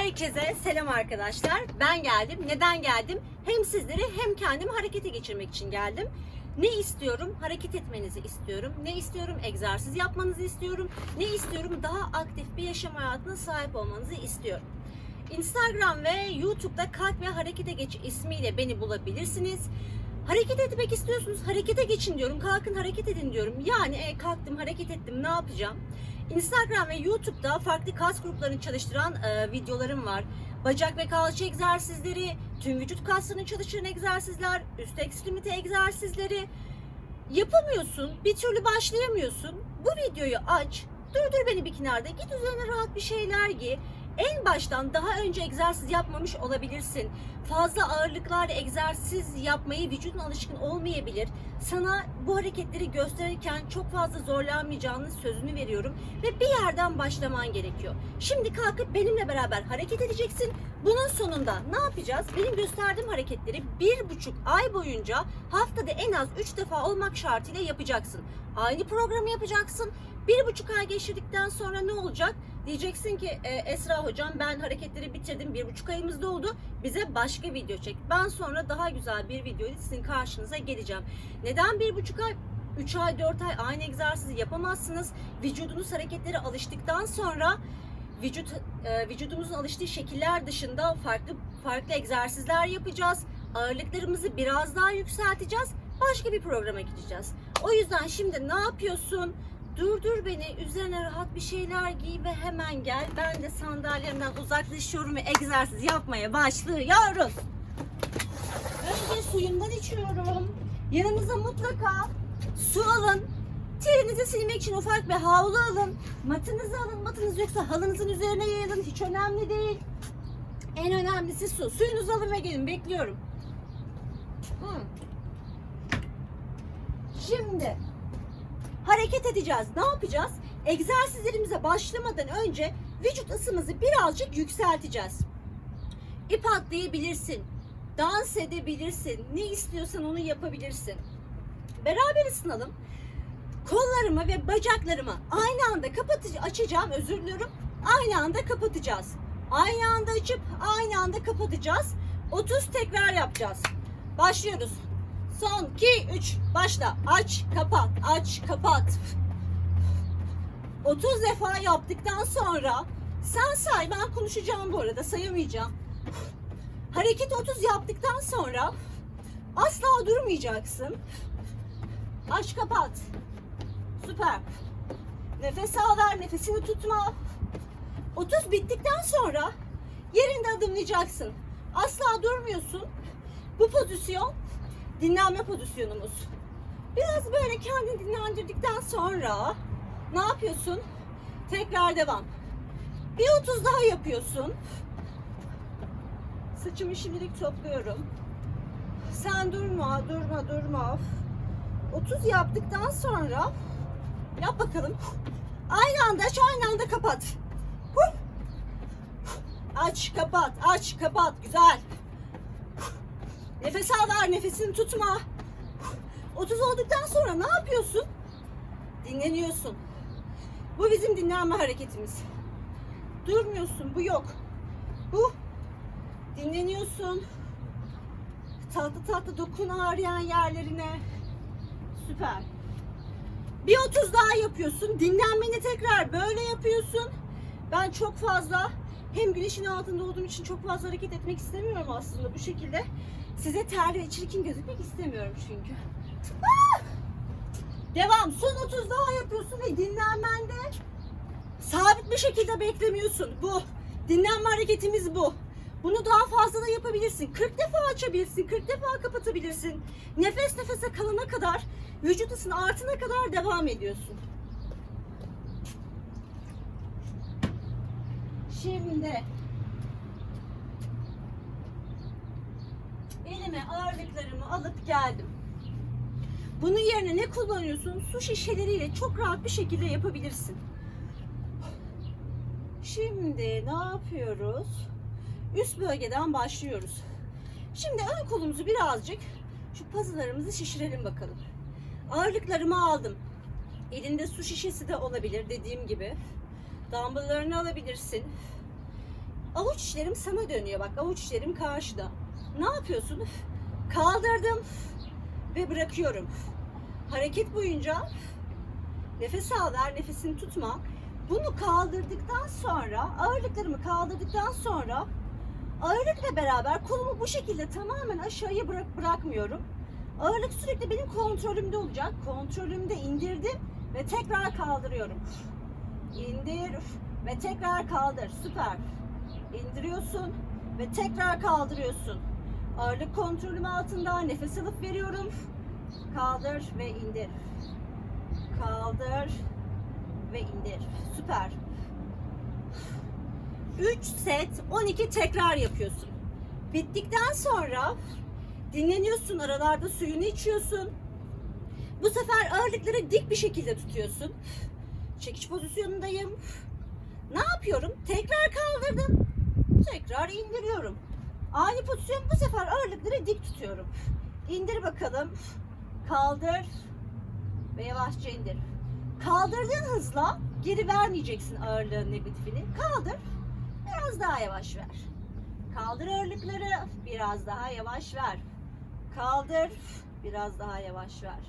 Herkese selam arkadaşlar. Ben geldim. Neden geldim? Hem sizleri hem kendimi harekete geçirmek için geldim. Ne istiyorum? Hareket etmenizi istiyorum. Ne istiyorum? Egzersiz yapmanızı istiyorum. Ne istiyorum? Daha aktif bir yaşam hayatına sahip olmanızı istiyorum. Instagram ve YouTube'da Kalk ve Harekete Geç ismiyle beni bulabilirsiniz. Hareket etmek istiyorsunuz, harekete geçin diyorum. Kalkın hareket edin diyorum. Yani e, kalktım, hareket ettim, ne yapacağım? Instagram ve YouTube'da farklı kas gruplarını çalıştıran e, videolarım var. Bacak ve kalça egzersizleri, tüm vücut kaslarını çalıştıran egzersizler, üst ekstremite egzersizleri. Yapamıyorsun, bir türlü başlayamıyorsun. Bu videoyu aç, durdur beni bir kenarda, git üzerine rahat bir şeyler giy. En baştan daha önce egzersiz yapmamış olabilirsin. Fazla ağırlıklarla egzersiz yapmayı vücudun alışkın olmayabilir. Sana bu hareketleri gösterirken çok fazla zorlanmayacağını sözünü veriyorum ve bir yerden başlaman gerekiyor. Şimdi kalkıp benimle beraber hareket edeceksin. Bunun sonunda ne yapacağız? Benim gösterdiğim hareketleri bir buçuk ay boyunca haftada en az üç defa olmak şartıyla yapacaksın. Aynı programı yapacaksın. Bir buçuk ay geçirdikten sonra ne olacak? Diyeceksin ki "E, Esra hocam ben hareketleri bitirdim. Bir buçuk ayımız doldu. Bize başka video çek. Ben sonra daha güzel bir videoyla sizin karşınıza geleceğim. Neden bir buçuk ay? 3 ay 4 ay aynı egzersizi yapamazsınız. Vücudunuz hareketlere alıştıktan sonra vücut e, vücudumuzun alıştığı şekiller dışında farklı farklı egzersizler yapacağız. Ağırlıklarımızı biraz daha yükselteceğiz. Başka bir programa gideceğiz. O yüzden şimdi ne yapıyorsun? Durdur beni, üzerine rahat bir şeyler giy ve hemen gel. Ben de sandalyemden uzaklaşıyorum ve egzersiz yapmaya başlıyoruz. Önce suyumdan içiyorum. Yanınıza mutlaka su alın. Terinizi silmek için ufak bir havlu alın. Matınızı alın. Matınız yoksa halınızın üzerine yayılın. Hiç önemli değil. En önemlisi su. Suyunuzu alın ve gelin. Bekliyorum. Şimdi hareket edeceğiz. Ne yapacağız? Egzersizlerimize başlamadan önce vücut ısımızı birazcık yükselteceğiz. İp atlayabilirsin. Dans edebilirsin. Ne istiyorsan onu yapabilirsin. Beraber ısınalım. Kollarımı ve bacaklarımı aynı anda kapatıcı açacağım. Özür diliyorum. Aynı anda kapatacağız. Aynı anda açıp aynı anda kapatacağız. 30 tekrar yapacağız. Başlıyoruz. Son 2 3 başla. Aç, kapat, aç, kapat. 30 defa yaptıktan sonra sen say ben konuşacağım bu arada sayamayacağım. Hareket 30 yaptıktan sonra asla durmayacaksın. Aç kapat. Süper. Nefes al ver nefesini tutma. 30 bittikten sonra yerinde adımlayacaksın. Asla durmuyorsun. Bu pozisyon dinlenme pozisyonumuz. Biraz böyle kendini dinlendirdikten sonra ne yapıyorsun? Tekrar devam. Bir 30 daha yapıyorsun. Saçımı şimdilik topluyorum. Sen durma, durma, durma. 30 yaptıktan sonra yap bakalım. Aynı anda aç, aynı anda kapat. Aç, kapat, aç, kapat. Güzel. Nefes al ver, nefesini tutma. 30 olduktan sonra ne yapıyorsun? Dinleniyorsun. Bu bizim dinlenme hareketimiz. Durmuyorsun, bu yok. Bu dinleniyorsun. Tatlı tatlı dokun ağrıyan yerlerine. Süper. Bir 30 daha yapıyorsun. Dinlenmeni tekrar böyle yapıyorsun. Ben çok fazla hem güneşin altında olduğum için çok fazla hareket etmek istemiyorum aslında bu şekilde. Size terli ve çirkin gözükmek istemiyorum çünkü. Ah! Devam. Son 30 daha yapıyorsun ve dinlenmende sabit bir şekilde beklemiyorsun. Bu. Dinlenme hareketimiz bu. Bunu daha fazla da yapabilirsin. 40 defa açabilirsin, 40 defa kapatabilirsin. Nefes nefese kalana kadar, vücut ısını artana kadar devam ediyorsun. Şimdi elime ağırlıklarımı alıp geldim. Bunun yerine ne kullanıyorsun? Su şişeleriyle çok rahat bir şekilde yapabilirsin. Şimdi ne yapıyoruz? Üst bölgeden başlıyoruz. Şimdi ön kolumuzu birazcık şu pazılarımızı şişirelim bakalım. Ağırlıklarımı aldım. Elinde su şişesi de olabilir dediğim gibi. Dumbbelllarını alabilirsin. Avuç içlerim sana dönüyor. Bak avuç içlerim karşıda. Ne yapıyorsun? Kaldırdım ve bırakıyorum. Hareket boyunca nefes al ver, nefesini tutma. Bunu kaldırdıktan sonra, ağırlıklarımı kaldırdıktan sonra ağırlıkla beraber kolumu bu şekilde tamamen aşağıya bırak bırakmıyorum. Ağırlık sürekli benim kontrolümde olacak. Kontrolümde indirdim ve tekrar kaldırıyorum. İndir ve tekrar kaldır. Süper. İndiriyorsun ve tekrar kaldırıyorsun. Ağırlık kontrolüm altında nefes alıp veriyorum. Kaldır ve indir. Kaldır ve indir. Süper. 3 set 12 tekrar yapıyorsun. Bittikten sonra dinleniyorsun, aralarda suyunu içiyorsun. Bu sefer ağırlıkları dik bir şekilde tutuyorsun. Çekiş pozisyonundayım. Ne yapıyorum? Tekrar kaldırdım. Tekrar indiriyorum. Aynı pozisyon bu sefer ağırlıkları dik tutuyorum. İndir bakalım. Kaldır ve yavaşça indir. Kaldırdığın hızla geri vermeyeceksin ağırlığın negatifini. Kaldır. Biraz daha yavaş ver. Kaldır ağırlıkları. Biraz daha yavaş ver. Kaldır. Biraz daha yavaş ver.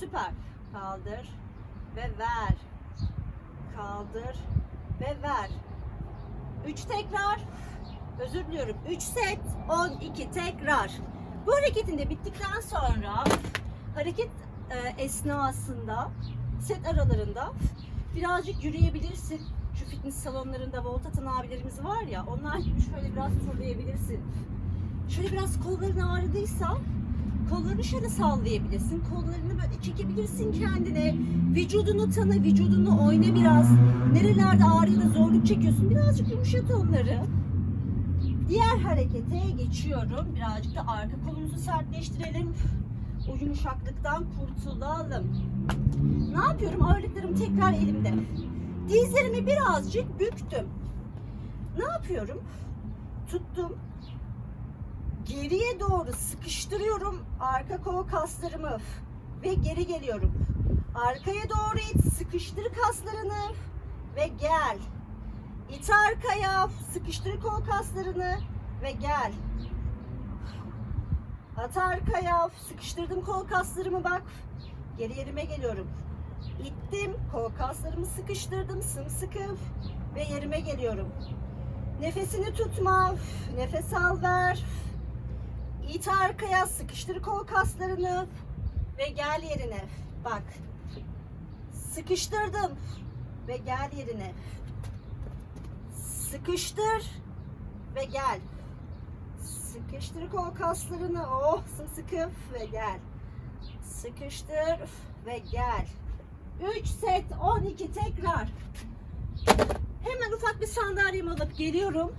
Süper. Kaldır ve ver. Kaldır ve ver. 3 tekrar. Özür diliyorum. 3 set 12 tekrar. Bu hareketin de bittikten sonra hareket e, esnasında set aralarında birazcık yürüyebilirsin. Şu fitness salonlarında volt atan abilerimiz var ya onlar gibi şöyle biraz turlayabilirsin. Şöyle biraz kolların ağrıdıysa kollarını şöyle sallayabilirsin. Kollarını böyle çekebilirsin kendine. Vücudunu tanı, vücudunu oyna biraz. Nerelerde ağrıyla zorluk çekiyorsun. Birazcık yumuşat onları. Diğer harekete geçiyorum. Birazcık da arka kolumuzu sertleştirelim. O yumuşaklıktan kurtulalım. Ne yapıyorum? Ağırlıklarım tekrar elimde. Dizlerimi birazcık büktüm. Ne yapıyorum? Tuttum. Geriye doğru sıkıştırıyorum arka kol kaslarımı ve geri geliyorum. Arkaya doğru it, sıkıştır kaslarını ve gel. İt arkaya, sıkıştır kol kaslarını ve gel. At arkaya, sıkıştırdım kol kaslarımı bak. Geri yerime geliyorum. İttim, kol kaslarımı sıkıştırdım sımsıkı ve yerime geliyorum. Nefesini tutma, nefes al ver. İt arkaya, sıkıştır kol kaslarını ve gel yerine. Bak, sıkıştırdım ve gel yerine. Sıkıştır ve gel. Sıkıştır kol kaslarını. Oh sımsıkı ve gel. Sıkıştır ve gel. 3 set 12 tekrar. Hemen ufak bir sandalyemi alıp geliyorum.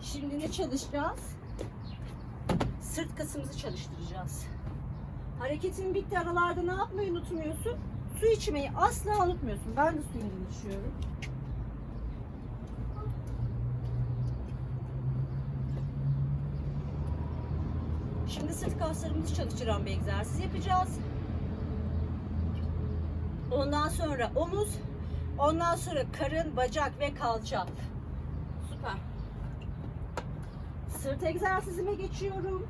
Şimdi ne çalışacağız? Sırt kasımızı çalıştıracağız. Hareketin bitti aralarda ne yapmayı unutmuyorsun? Su içmeyi asla unutmuyorsun. Ben de suyumu içiyorum. Şimdi sırt kaslarımızı çalıştıran bir egzersiz yapacağız. Ondan sonra omuz, ondan sonra karın, bacak ve kalça. Süper. Sırt egzersizime geçiyorum.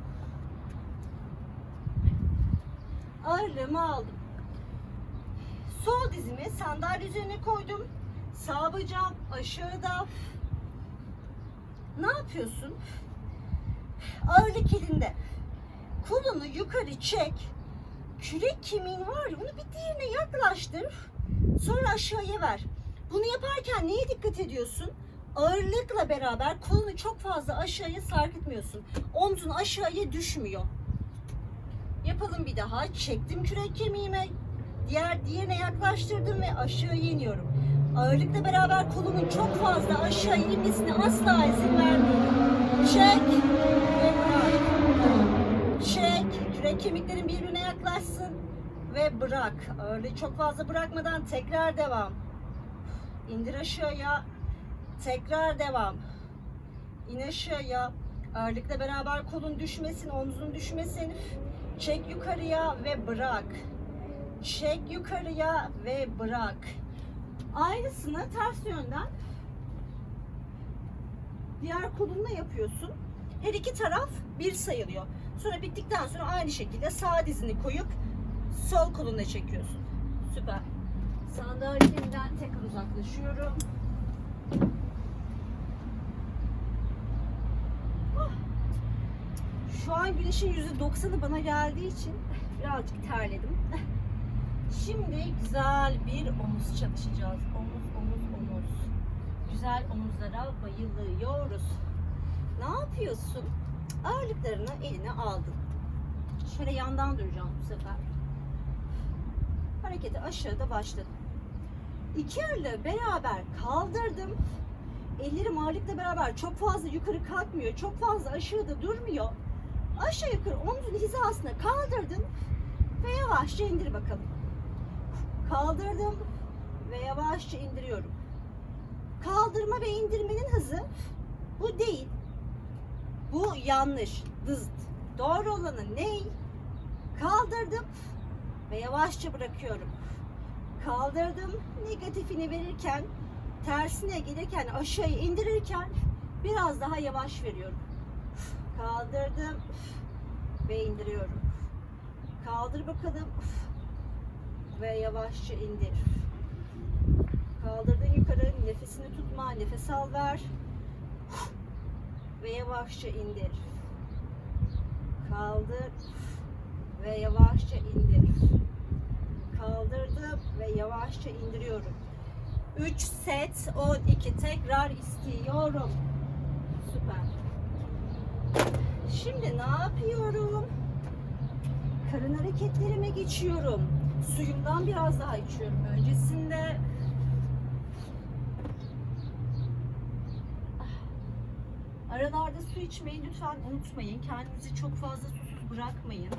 Ağırlığımı aldım. Sol dizimi sandalye üzerine koydum. Sağ bacağım aşağıda. Ne yapıyorsun? Ağırlık elinde. Kolunu yukarı çek. Kürek kemiğin var ya onu bir diğerine yaklaştır. Sonra aşağıya ver. Bunu yaparken neye dikkat ediyorsun? Ağırlıkla beraber kolunu çok fazla aşağıya sarkıtmıyorsun. Omzun aşağıya düşmüyor. Yapalım bir daha. Çektim kürek kemiğime. Diğer diğerine yaklaştırdım ve aşağıya iniyorum. Ağırlıkla beraber kolumun çok fazla aşağı inmesine asla izin vermiyorum. Çek ve bırak. Çek. Kürek kemiklerin birbirine yaklaşsın ve bırak. Ağırlığı çok fazla bırakmadan tekrar devam. İndir aşağıya. Tekrar devam. İn aşağıya. Ağırlıkla beraber kolun düşmesin, omzun düşmesin. Çek yukarıya ve bırak. Çek yukarıya ve bırak. Aynısını ters yönden diğer kolunla yapıyorsun. Her iki taraf bir sayılıyor. Sonra bittikten sonra aynı şekilde sağ dizini koyup sol koluna çekiyorsun. Süper. Sandalyemden tekrar uzaklaşıyorum. Ah. Şu an güneşin %90'ı bana geldiği için birazcık terledim. Şimdi güzel bir omuz çalışacağız. Omuz, omuz, omuz. Güzel omuzlara bayılıyoruz. Ne yapıyorsun? Ağırlıklarını eline aldın. Şöyle yandan duracağım bu sefer. Hareketi aşağıda başladım. İki elle beraber kaldırdım. Ellerim ağırlıkla beraber çok fazla yukarı kalkmıyor. Çok fazla aşağıda durmuyor. Aşağı yukarı omzun hizasına kaldırdım ve yavaşça indir bakalım. Kaldırdım ve yavaşça indiriyorum. Kaldırma ve indirmenin hızı bu değil. Bu yanlış. Dızd. Doğru olanı ne? Kaldırdım ve yavaşça bırakıyorum. Kaldırdım. Negatifini verirken, tersine gelirken, aşağıya indirirken biraz daha yavaş veriyorum. Kaldırdım ve indiriyorum. Kaldır bakalım ve yavaşça indir. Kaldırdın yukarı, nefesini tutma, nefes al ver ve yavaşça indir. Kaldır ve yavaşça indir. Kaldırdım ve yavaşça indiriyorum. 3 set 12 tekrar istiyorum. Süper. Şimdi ne yapıyorum? Karın hareketlerime geçiyorum. Suyumdan biraz daha içiyorum. Öncesinde Aralarda su içmeyi lütfen unutmayın. Kendinizi çok fazla susuz bırakmayın.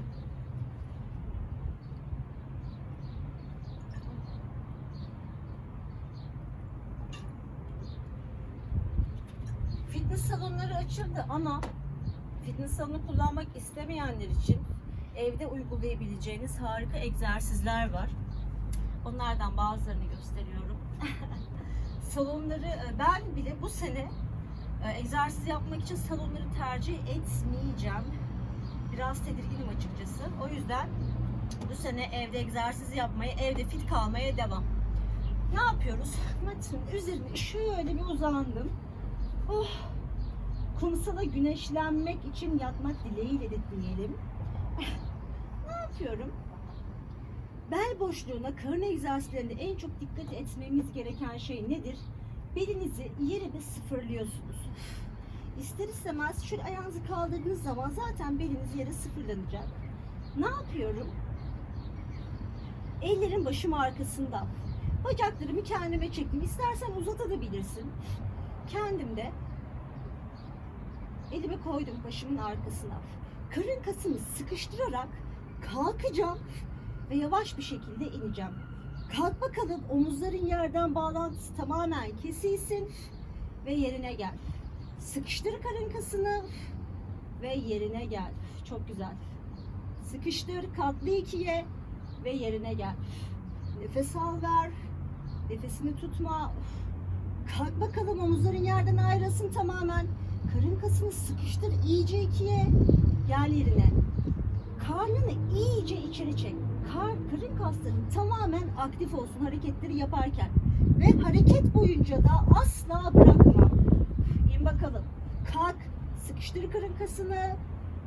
Fitness salonları açıldı ama fitness salonu kullanmak istemeyenler için evde uygulayabileceğiniz harika egzersizler var. Onlardan bazılarını gösteriyorum. Salonları e, ben bile bu sene e, egzersiz yapmak için salonları tercih etmeyeceğim. Biraz tedirginim açıkçası. O yüzden bu sene evde egzersiz yapmaya, evde fit kalmaya devam. Ne yapıyoruz? Matın üzerine şöyle bir uzandım. Oh, kumsala güneşlenmek için yatmak dileğiyle de diyelim. ne yapıyorum? Bel boşluğuna karın egzersizlerinde en çok dikkat etmemiz gereken şey nedir? belinizi yere bir sıfırlıyorsunuz. İster istemez şöyle ayağınızı kaldırdığınız zaman zaten beliniz yere sıfırlanacak. Ne yapıyorum? Ellerim başım arkasında. Bacaklarımı kendime çektim. İstersen uzatabilirsin. Kendim de elimi koydum başımın arkasına. Karın kasını sıkıştırarak kalkacağım ve yavaş bir şekilde ineceğim. Kalk bakalım omuzların yerden bağlantısı tamamen kesilsin ve yerine gel. Sıkıştır karın kasını ve yerine gel. Çok güzel. Sıkıştır katlı ikiye ve yerine gel. Nefes al ver. Nefesini tutma. Kalk bakalım omuzların yerden ayrılsın tamamen. Karın kasını sıkıştır iyice ikiye. Gel yerine. Karnını iyice içeri çek kar, karın kasların tamamen aktif olsun hareketleri yaparken. Ve hareket boyunca da asla bırakma. İn bakalım. Kalk. Sıkıştır karın kasını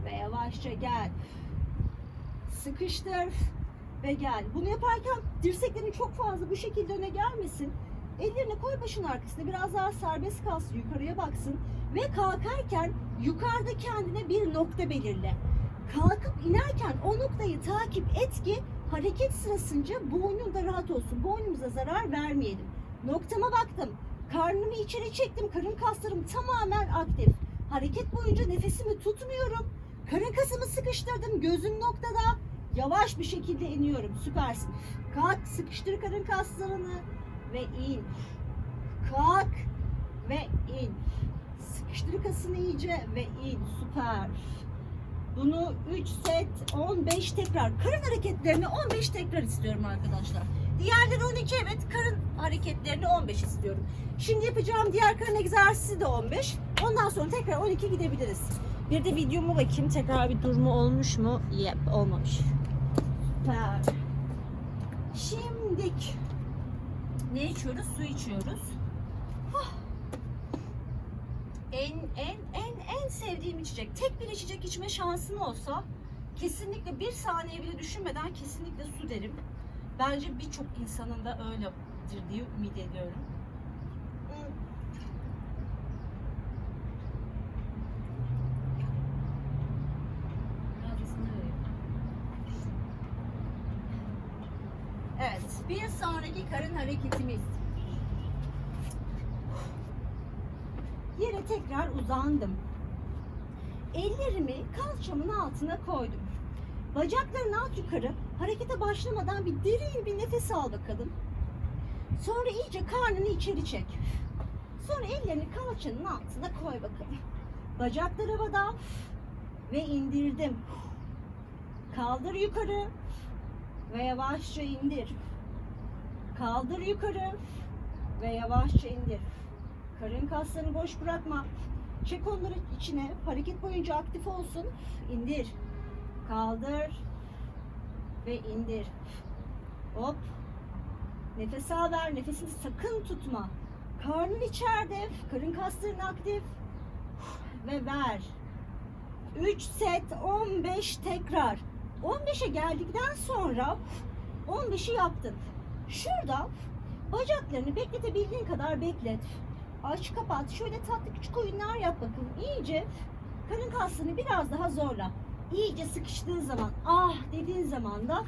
ve yavaşça gel. Sıkıştır ve gel. Bunu yaparken dirseklerin çok fazla bu şekilde öne gelmesin. Ellerini koy başın arkasına biraz daha serbest kalsın yukarıya baksın ve kalkarken yukarıda kendine bir nokta belirle. Kalkıp inerken o noktayı takip et ki hareket sırasınca boynun da rahat olsun. Boynumuza zarar vermeyelim. Noktama baktım. Karnımı içeri çektim. Karın kaslarım tamamen aktif. Hareket boyunca nefesimi tutmuyorum. Karın kasımı sıkıştırdım. Gözüm noktada. Yavaş bir şekilde iniyorum. Süpersin. Kalk, sıkıştır karın kaslarını ve in. Kalk ve in. Sıkıştır kasını iyice ve in. Süper. Bunu 3 set 15 tekrar. Karın hareketlerini 15 tekrar istiyorum arkadaşlar. Diğerleri 12 evet karın hareketlerini 15 istiyorum. Şimdi yapacağım diğer karın egzersizi de 15. Ondan sonra tekrar 12 gidebiliriz. Bir de videomu bakayım tekrar bir durma olmuş mu? Yep olmamış. Süper. Şimdik ne içiyoruz? Su içiyoruz. En en en en sevdiğim içecek. Tek bir içecek içme şansım olsa kesinlikle bir saniye bile düşünmeden kesinlikle su derim. Bence birçok insanın da öyledir diye ümit ediyorum. Hmm. Biraz ısınır vereyim. Evet, bir sonraki karın hareketimiz. Yere tekrar uzandım. Ellerimi kalçamın altına koydum. Bacakların alt yukarı harekete başlamadan bir derin bir nefes al bakalım. Sonra iyice karnını içeri çek. Sonra ellerini kalçanın altına koy bakalım. Bacaklar havada ve indirdim. Kaldır yukarı ve yavaşça indir. Kaldır yukarı ve yavaşça indir. Karın kaslarını boş bırakma. Çek onları içine. Hareket boyunca aktif olsun. İndir. Kaldır ve indir. Hop. Nefes al ver. Nefesini sakın tutma. Karnın içeride. Karın kasların aktif. Ve ver. 3 set 15 tekrar. 15'e geldikten sonra 15'i yaptın. Şurada bacaklarını bekletebildiğin kadar beklet. Aç kapat. Şöyle tatlı küçük oyunlar yap bakalım. İyice karın kaslarını biraz daha zorla. İyice sıkıştığı zaman ah dediğin zaman da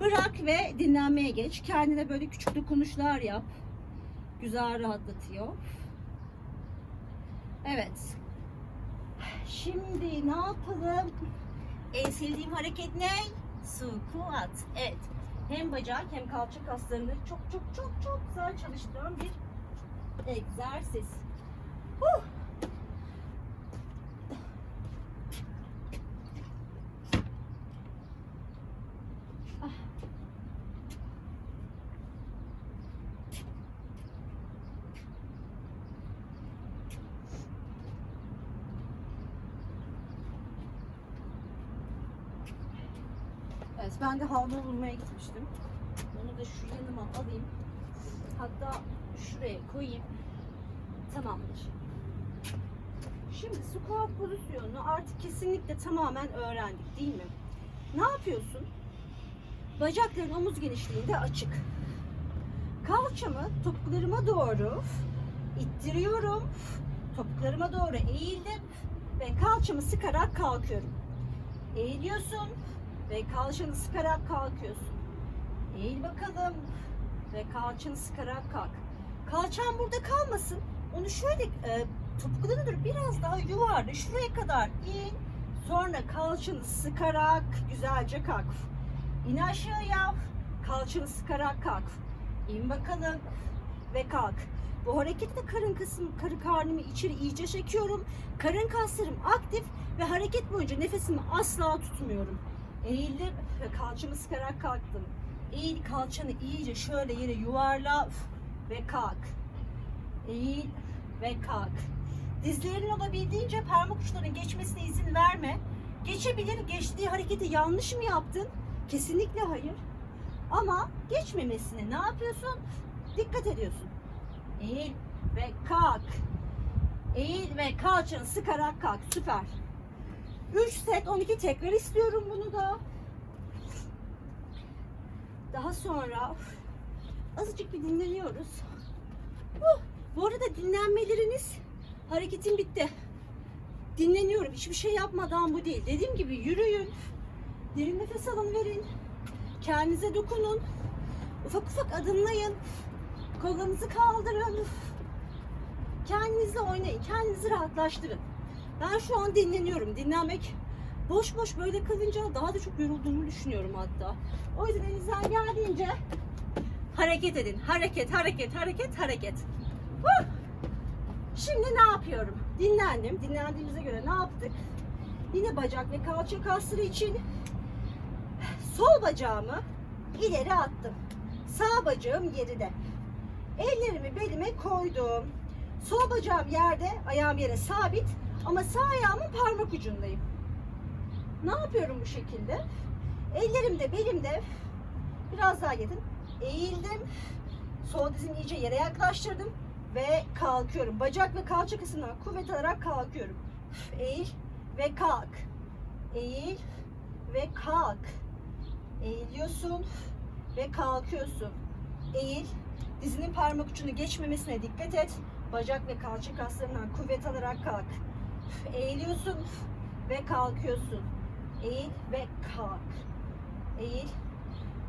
bırak ve dinlenmeye geç. Kendine böyle küçük dokunuşlar yap. Güzel rahatlatıyor. Evet. Şimdi ne yapalım? En sevdiğim hareket ne? Squat. Evet. Hem bacak hem kalça kaslarını çok çok çok çok güzel çalıştıran bir egzersiz. Huh. Ah. Evet, ben de havlu bulmaya gitmiştim. Onu da şu yanıma alayım. Hatta şuraya koyayım. Tamamdır. Şimdi squat pozisyonunu artık kesinlikle tamamen öğrendik değil mi? Ne yapıyorsun? Bacakların omuz genişliğinde açık. Kalçamı topuklarıma doğru ittiriyorum. Topuklarıma doğru eğildim ve kalçamı sıkarak kalkıyorum. Eğiliyorsun ve kalçanı sıkarak kalkıyorsun. Eğil bakalım ve kalçanı sıkarak kalk. Kalçan burada kalmasın. Onu şöyle e, topuklarını dur biraz daha yuvarla şuraya kadar in. Sonra kalçanı sıkarak güzelce kalk. İn aşağıya. Kalçanı sıkarak kalk. İn bakalım ve kalk. Bu harekette karın kısmı, karı karnımı içeri iyice çekiyorum. Karın kaslarım aktif ve hareket boyunca nefesimi asla tutmuyorum. Eğildim kalçamı sıkarak kalktım. Eğil kalçanı iyice şöyle yere yuvarla ve kalk. Eğil ve kalk. Dizlerin olabildiğince parmak uçlarının geçmesine izin verme. Geçebilir. Geçtiği hareketi yanlış mı yaptın? Kesinlikle hayır. Ama geçmemesine ne yapıyorsun? Dikkat ediyorsun. Eğil ve kalk. Eğil ve kalçanı sıkarak kalk. Süper. 3 set 12 tekrar istiyorum bunu da. Daha sonra azıcık bir dinleniyoruz. Bu arada dinlenmeleriniz hareketim bitti. Dinleniyorum. Hiçbir şey yapmadan bu değil. Dediğim gibi yürüyün. Derin nefes alın verin. Kendinize dokunun. Ufak ufak adımlayın. Kollarınızı kaldırın. Kendinizle oynayın. Kendinizi rahatlaştırın. Ben şu an dinleniyorum. Dinlenmek boş boş böyle kalınca daha da çok yorulduğumu düşünüyorum hatta. O yüzden elinizden geldiğince hareket edin. Hareket, hareket, hareket, hareket. Huh! Şimdi ne yapıyorum? Dinlendim. Dinlendiğimize göre ne yaptık? Yine bacak ve kalça kasları için sol bacağımı ileri attım. Sağ bacağım geride. Ellerimi belime koydum. Sol bacağım yerde, ayağım yere sabit ama sağ ayağımın parmak ucundayım. Ne yapıyorum bu şekilde? Ellerim de belimde. Biraz daha gidin. Eğildim. Sol dizimi iyice yere yaklaştırdım ve kalkıyorum. Bacak ve kalça kısmından kuvvet alarak kalkıyorum. Eğil ve kalk. Eğil ve kalk. Eğiliyorsun ve kalkıyorsun. Eğil. Dizinin parmak ucunu geçmemesine dikkat et. Bacak ve kalça kaslarından kuvvet alarak kalk. Eğiliyorsun ve kalkıyorsun. Eğil ve kalk. Eğil.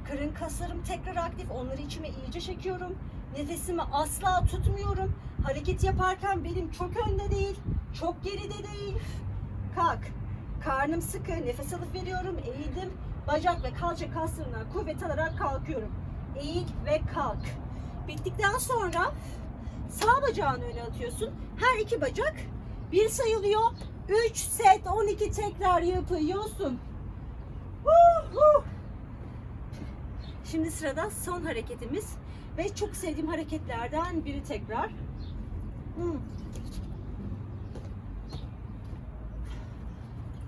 Karın kaslarım tekrar aktif. Onları içime iyice çekiyorum. Nefesimi asla tutmuyorum. Hareket yaparken belim çok önde değil, çok geride değil. Kalk. Karnım sıkı, nefes alıp veriyorum. Eğildim. Bacak ve kalça kaslarından kuvvet alarak kalkıyorum. Eğil ve kalk. Bittikten sonra sağ bacağını öne atıyorsun. Her iki bacak bir sayılıyor. 3 set 12 tekrar yapıyorsun. Şimdi sırada son hareketimiz ve çok sevdiğim hareketlerden biri tekrar. Hmm.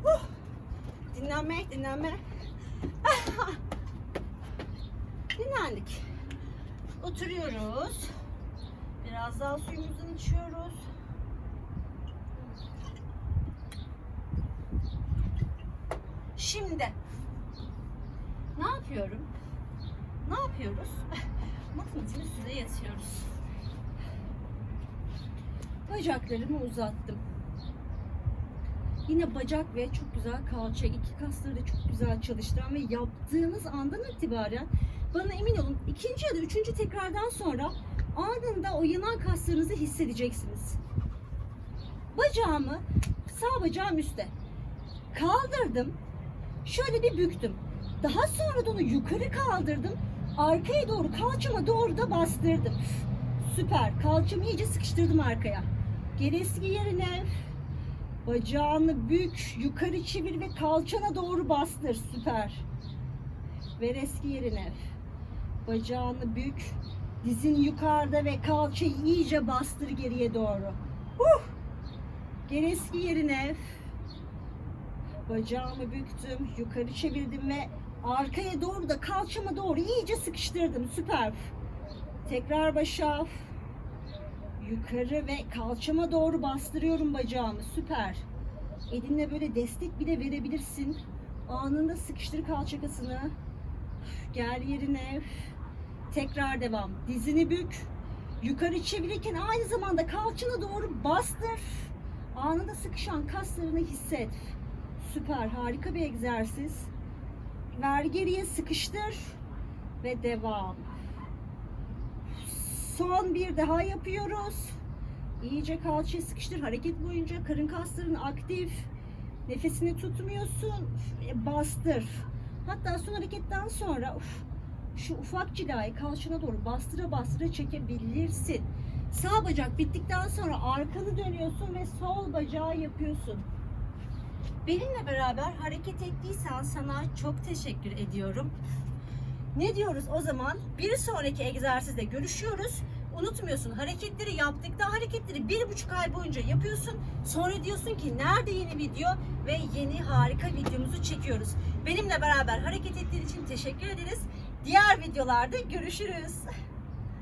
Huh. Dinlenme, dinlenme. Dinlendik. Oturuyoruz. Biraz daha suyumuzdan içiyoruz. Şimdi ne yapıyorum? Ne yapıyoruz? Matematiğin üstüne yatıyoruz. Bacaklarımı uzattım. Yine bacak ve çok güzel kalça, iki kasları da çok güzel çalıştıran ve yaptığınız andan itibaren bana emin olun ikinci ya da üçüncü tekrardan sonra anında o yanan kaslarınızı hissedeceksiniz. Bacağımı sağ bacağım üstte kaldırdım. Şöyle bir büktüm. Daha sonra da onu yukarı kaldırdım. Arkaya doğru kalçama doğru da bastırdım. Süper. Kalçamı iyice sıkıştırdım arkaya. Geri eski yerine bacağını bük, yukarı çevir ve kalçana doğru bastır. Süper. Ver eski yerine. Bacağını bük, dizin yukarıda ve kalçayı iyice bastır geriye doğru. Huh! Geri eski yerine. Bacağımı büktüm, yukarı çevirdim ve arkaya doğru da kalçama doğru iyice sıkıştırdım. Süper. Tekrar başa. Yukarı ve kalçama doğru bastırıyorum bacağımı. Süper. Elinle böyle destek bile verebilirsin. Anında sıkıştır kalça kasını. Gel yerine. Tekrar devam. Dizini bük. Yukarı çevirirken aynı zamanda kalçana doğru bastır. Anında sıkışan kaslarını hisset. Süper, harika bir egzersiz. Ver geriye sıkıştır ve devam. Son bir daha yapıyoruz. İyice kalçayı sıkıştır. Hareket boyunca karın kasların aktif. Nefesini tutmuyorsun. E, Bastır. Hatta son hareketten sonra uf, şu ufak cilayı kalçana doğru bastıra bastıra çekebilirsin. Sağ bacak bittikten sonra arkanı dönüyorsun ve sol bacağı yapıyorsun. Benimle beraber hareket ettiysen sana çok teşekkür ediyorum. Ne diyoruz o zaman? Bir sonraki egzersizde görüşüyoruz. Unutmuyorsun hareketleri yaptıkta hareketleri bir buçuk ay boyunca yapıyorsun. Sonra diyorsun ki nerede yeni video ve yeni harika videomuzu çekiyoruz. Benimle beraber hareket ettiğin için teşekkür ederiz. Diğer videolarda görüşürüz.